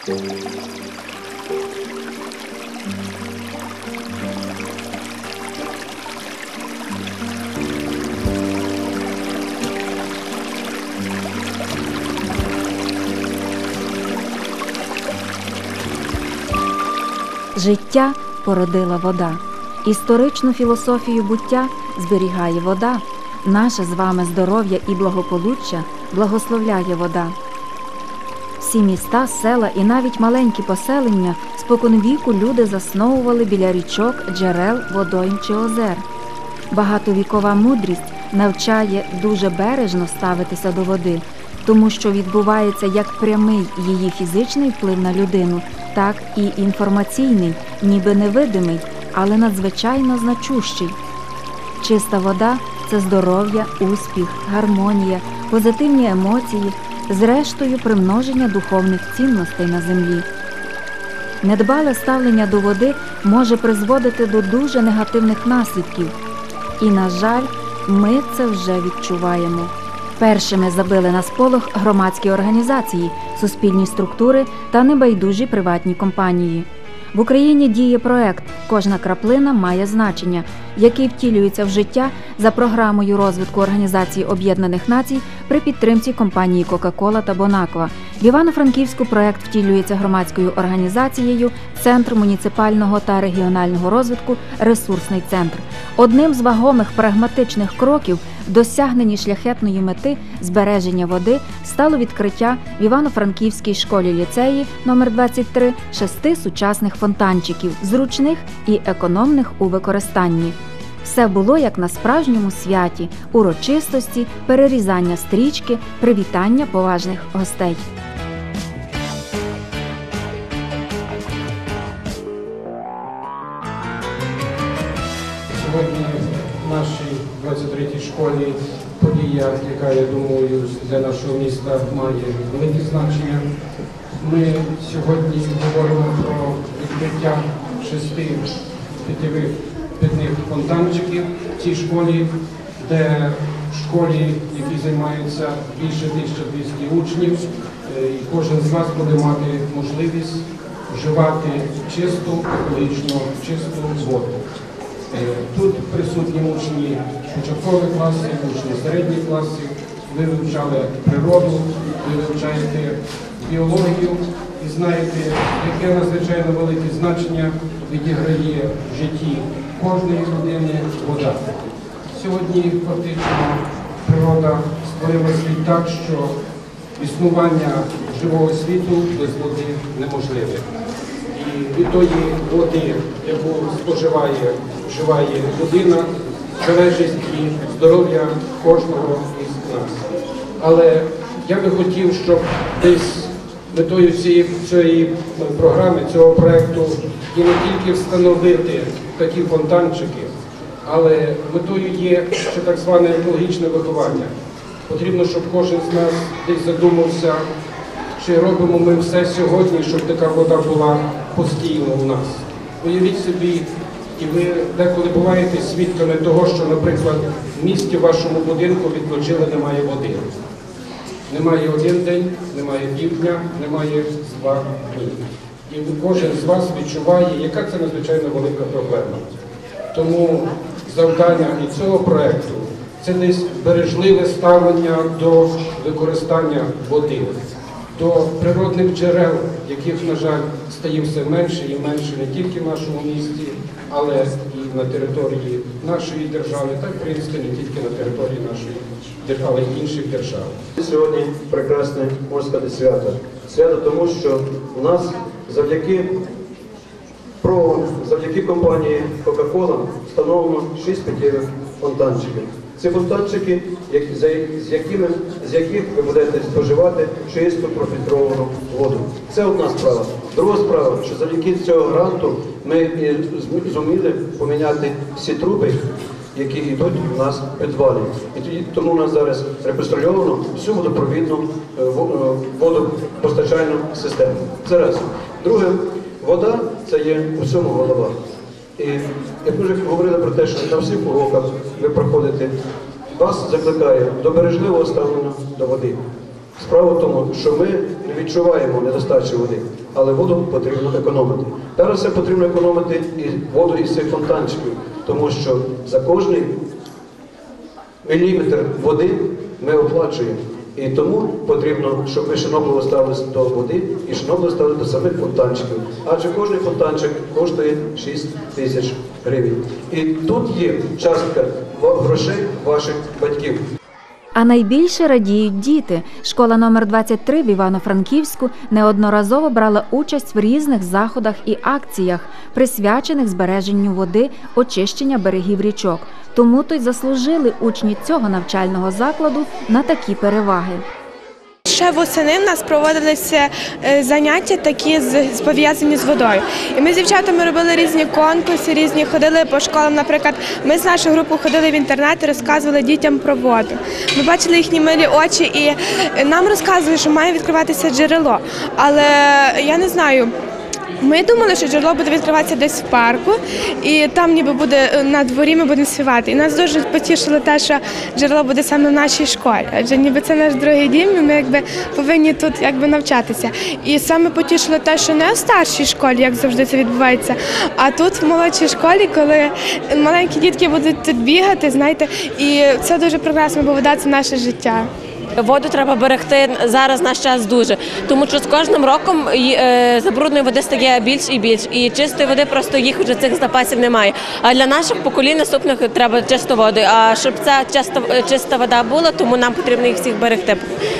Життя породила вода. Історичну філософію буття зберігає вода. Наше з вами здоров'я і благополуччя благословляє вода. Всі міста, села і навіть маленькі поселення споконвіку люди засновували біля річок, джерел, водойм чи озер. Багатовікова мудрість навчає дуже бережно ставитися до води, тому що відбувається як прямий її фізичний вплив на людину, так і інформаційний, ніби невидимий, але надзвичайно значущий. Чиста вода це здоров'я, успіх, гармонія, позитивні емоції, зрештою примноження духовних цінностей на землі. Недбале ставлення до води може призводити до дуже негативних наслідків. І, на жаль, ми це вже відчуваємо. Першими забили на сполох громадські організації, суспільні структури та небайдужі приватні компанії. В Україні діє проект Кожна краплина має значення, який втілюється в життя за програмою розвитку Організації Об'єднаних Націй при підтримці компанії Кока-Кола та Бонаква. В Івано-Франківську проект втілюється громадською організацією Центр муніципального та регіонального розвитку Ресурсний центр. Одним з вагомих прагматичних кроків досягненні шляхетної мети збереження води стало відкриття в Івано-Франківській школі ліцеї номер 23 шести сучасних фонтанчиків, зручних і економних у використанні. Все було як на справжньому святі, урочистості, перерізання стрічки, привітання поважних гостей. Яка, я думаю, для нашого міста має велике значення. Ми сьогодні говоримо про відкриття шести питєвих питних фонтанчиків в цій школі, де в школі, які займаються більше 1200 учнів, е, і кожен з вас буде мати можливість вживати чисту, екологічно чисту воду. Е, Тут присутні учні початкових класів, учні середніх класів. Ви вивчали природу, ви вивчаєте біологію і знаєте, яке надзвичайно велике значення відіграє в житті кожної людини вода. Сьогодні фактично природа створила світ так, що існування живого світу без води неможливе. І від тої води, яку споживає, вживає людина, залежить і здоров'я кожного із нас. Але я би хотів, щоб десь метою цієї, цієї програми, цього проєкту і не тільки встановити такі фонтанчики, але метою є ще так зване екологічне виховання. Потрібно, щоб кожен з нас десь задумався, чи робимо ми все сьогодні, щоб така вода була постійно у нас. Уявіть собі, і ви деколи буваєте свідками того, що, наприклад, в місті вашому будинку відключили, немає води. Немає один день, немає півдня, немає два дні. І кожен з вас відчуває, яка це надзвичайно велика проблема. Тому завдання і цього проєкту це десь бережливе ставлення до використання води, до природних джерел, яких, на жаль, стає все менше і менше не тільки в нашому місті, але і на території нашої держави, так в принципі не тільки на території нашої держави, але й інших держав. Сьогодні прекрасне можна сказати свято. Свято тому, що у нас завдяки про завдяки компанії Coca-Cola встановлено 6 питєвих фонтанчиків. Це за- з якими з яких ви будете споживати чисту профільтровану воду. Це одна справа. Друга справа, що завдяки цього гранту ми зуміли поміняти всі труби, які йдуть у нас в підвалі. І тому у нас зараз реконструйовано всю водопровідну е, е, водопостачальну систему. Це раз. Друге, вода це є у всьому голова. І як ми вже говорили про те, що на всіх уроках ви проходите, вас закликає до бережливого ставлення до води. Справа в тому, що ми не відчуваємо недостачі води, але воду потрібно економити. Зараз все потрібно економити і воду із цих фонтанчиків, тому що за кожний міліметр води ми оплачуємо. І тому потрібно, щоб ми шанобливо ставилися до води і шанобливо ставилися до самих фонтанчиків. Адже кожен фонтанчик коштує 6 тисяч гривень. І тут є частка грошей ваших батьків. А найбільше радіють діти. Школа номер 23 в Івано-Франківську неодноразово брала участь в різних заходах і акціях, присвячених збереженню води, очищення берегів річок. Тому то й заслужили учні цього навчального закладу на такі переваги. Ще восени в нас проводилися е, заняття такі з пов'язані з водою. І ми з дівчатами робили різні конкурси, різні ходили по школам. Наприклад, ми з нашою групою ходили в інтернет і розказували дітям про воду. Ми бачили їхні милі очі, і е, нам розказували, що має відкриватися джерело. Але я не знаю. Ми думали, що джерело буде відкриватися десь в парку, і там ніби буде е, на дворі ми будемо співати. І нас дуже потішило те, що джерело буде саме в нашій школі, адже ніби це наш другий дім, і ми якби повинні тут якби навчатися. І саме потішило те, що не в старшій школі, як завжди це відбувається, а тут в молодшій школі, коли маленькі дітки будуть тут бігати, знаєте, і це дуже прекрасно, бо вода це наше життя. Воду треба берегти зараз наш час дуже, тому що з кожним роком е, забрудної води стає більш і більш, і чистої води просто їх вже цих запасів немає. А для наших поколінь наступних треба чисту воду. А щоб ця чиста, чиста вода була, тому нам потрібно їх всіх берегти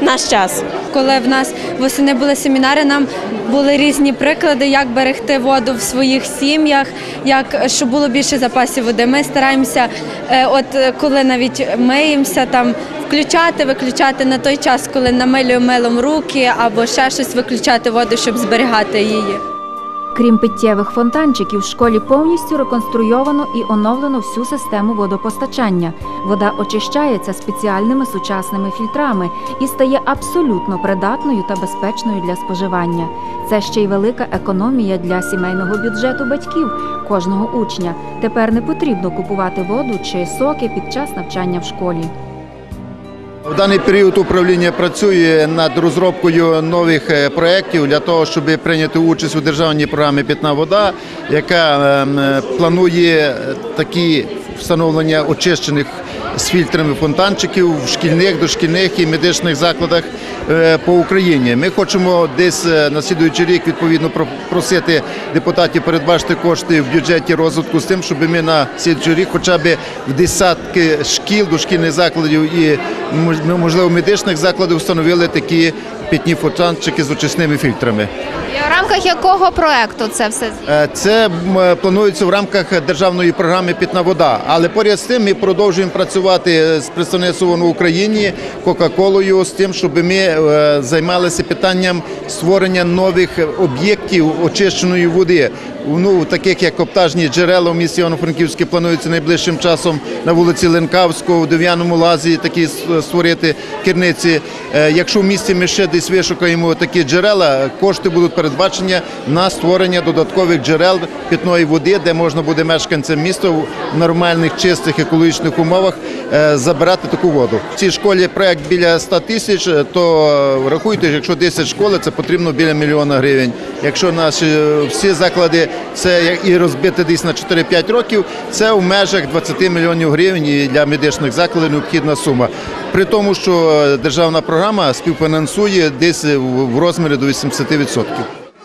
наш час. Коли в нас восени були семінари, нам були різні приклади, як берегти воду в своїх сім'ях, як щоб було більше запасів води. Ми стараємося, е, от е, коли навіть миємося, там включати, виключати на той час, коли намилюємо милом руки, або ще щось виключати воду, щоб зберігати її. Крім питтєвих фонтанчиків, в школі повністю реконструйовано і оновлено всю систему водопостачання. Вода очищається спеціальними сучасними фільтрами і стає абсолютно придатною та безпечною для споживання. Це ще й велика економія для сімейного бюджету батьків кожного учня. Тепер не потрібно купувати воду чи соки під час навчання в школі. В даний період управління працює над розробкою нових е, проєктів для того, щоб прийняти участь у державній програмі Питна вода, яка ем, е, планує е, такі встановлення очищених з фільтрами фонтанчиків в шкільних, дошкільних і медичних закладах е, по Україні. Ми хочемо десь е, на слідуючий рік відповідно про- просити депутатів передбачити кошти в бюджеті розвитку з тим, щоб ми на слідуючий рік хоча б в десятки шкіл, дошкільних закладів і мож- можливо медичних закладів встановили такі питні фонтанчики з очисними фільтрами. І в рамках якого проекту це все? Е, Це планується в рамках державної програми Пітна вода. Але поряд з тим ми продовжуємо працювати з представництвом в Україні Кока-Колою з тим, щоб ми е, займалися питанням створення нових об'єктів очищеної води. Ну, таких як коптажні джерела в місті Івано-Франківське планується найближчим часом на вулиці Ленкавського, в Дев'яному лазі такі створити керниці. Е, Якщо в місті ми ще десь вишукаємо такі джерела, кошти будуть передбачені на створення додаткових джерел питної води, де можна буде мешканцям міста в нормальних, чистих екологічних умовах е, забирати таку воду. В цій школі проект біля 100 тисяч, е, то рахуйте, якщо 10 школи, це потрібно біля мільйона гривень. Якщо наші всі заклади це і розбити десь на 4-5 років, це в межах 20 мільйонів гривень для медичних закладів необхідна сума. При тому, що е, державна програма співфінансує десь в розмірі до 80%.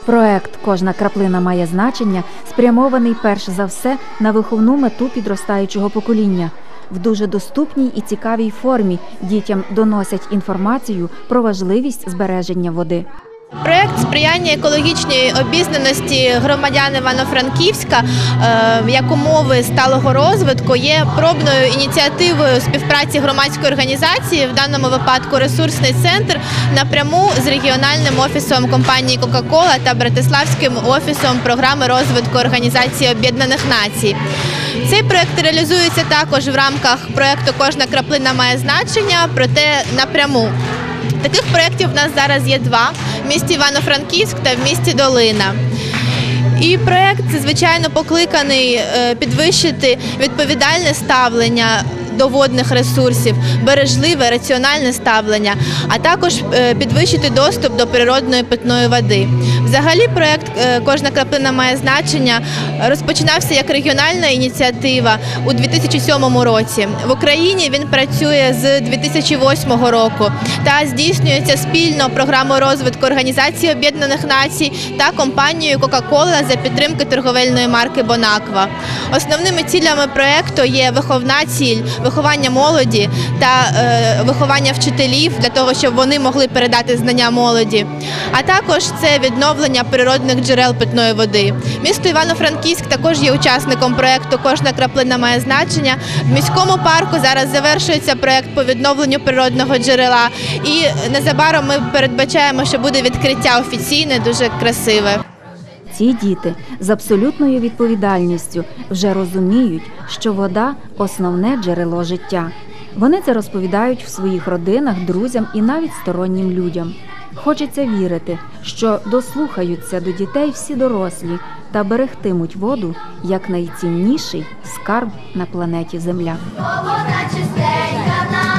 Проект Кожна краплина має значення спрямований перш за все на виховну мету підростаючого покоління. В дуже доступній і цікавій формі дітям доносять інформацію про важливість збереження води. Проект сприяння екологічній обізнаності громадян Івано-Франківська е, як умови сталого розвитку є пробною ініціативою співпраці громадської організації, в даному випадку ресурсний центр, напряму з регіональним офісом компанії Coca-Cola та Братиславським офісом програми розвитку Організації Об'єднаних Націй. Цей проект реалізується також в рамках проекту Кожна краплина має значення, проте напряму. Таких проєктів в нас зараз є два в місті Івано-Франківськ та в місті Долина. І проєкт, звичайно, покликаний е, підвищити відповідальне ставлення до водних ресурсів, бережливе, раціональне ставлення, а також е, підвищити доступ до природної питної води. Взагалі, проект е, Кожна краплина має значення розпочинався як регіональна ініціатива у 2007 році. В Україні він працює з 2008 року та здійснюється спільно програмою розвитку Організації Об'єднаних Націй та компанією Coca-Cola за підтримки торговельної марки Бонаква. Основними цілями проекту є виховна ціль, виховання молоді та е, виховання вчителів для того, щоб вони могли передати знання молоді. А також це відновлення природних джерел питної води. Місто Івано-Франківськ також є учасником проекту Кожна краплина має значення. В міському парку зараз завершується проект по відновленню природного джерела. І незабаром ми передбачаємо, що буде відкриття офіційне, дуже красиве. Ці діти з абсолютною відповідальністю вже розуміють, що вода основне джерело життя. Вони це розповідають в своїх родинах, друзям і навіть стороннім людям. Хочеться вірити, що дослухаються до дітей всі дорослі та берегтимуть воду як найцінніший скарб на планеті Земля. Вода чиста,